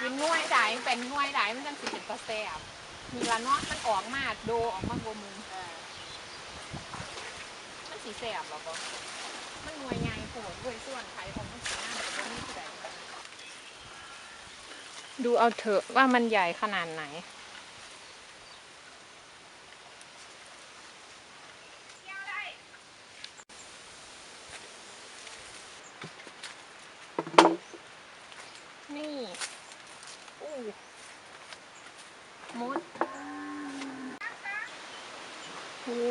กินง่วยได้เป็นง่วยได้มันจังสิเป็นกระแสบมีละเนาะมันออกมาโดออกมากว่ามือเออมันสีแสบหรอปะมันหน่วยไงโผล่ด้วยส่วนไทยของมันสีหน้าแบบนี้คือแบบดูเอาเถอะว่ามันใหญ่ขนาดไหนนี่อู้ มดโอ้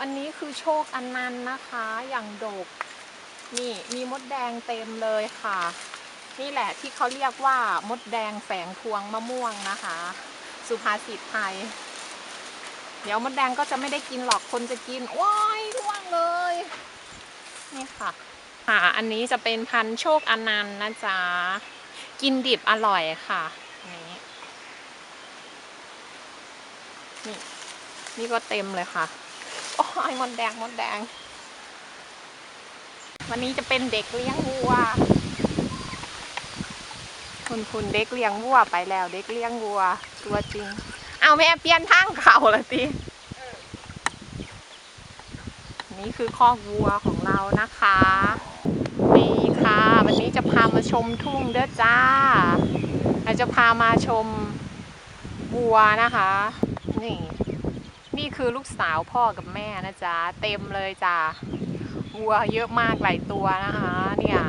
อันนี้คือโชคอันนันนะคะ อย่างโดก นี่มีมดแดงเต็มเลยค่ะ นี่แหละที่เขาเรียกว่ามดแดงแฝงพวงมะม่วงนะคะ สุภาษิตไทย เดี๋ยวมดแดงก็จะไม่ได้กินหรอกคนจะกิน ว้ายร่วงเลย นี่ค่ะ ค่ะ อันนี้จะเป็นพันโชคอนันต์นะจ๊ะ กินดิบอร่อยค่ะนี่ นี่ นี่ก็เต็มเลยค่ะ โอ้ยมดแดงมดแดง วันนี้จะเป็นเด็กเลี้ยงวัว คุณคุณเด็กเลี้ยงวัวไปแล้ว เด็กเลี้ยงวัว ตัวจริง เอาแม่เปลี่ยนทางเขาละตินี่คือคอกวัวของเรานะคะนี่ค่ะ วันนี้จะพามาชมทุ่งเด้อจ้าเราจะพามาชมวัวนะคะ นี่ นี่คือลูกสาวพ่อกับแม่นะจ๊ะ เต็มเลยจ้ะวัวเยอะมากหลายตัวนะคะ เนี่ย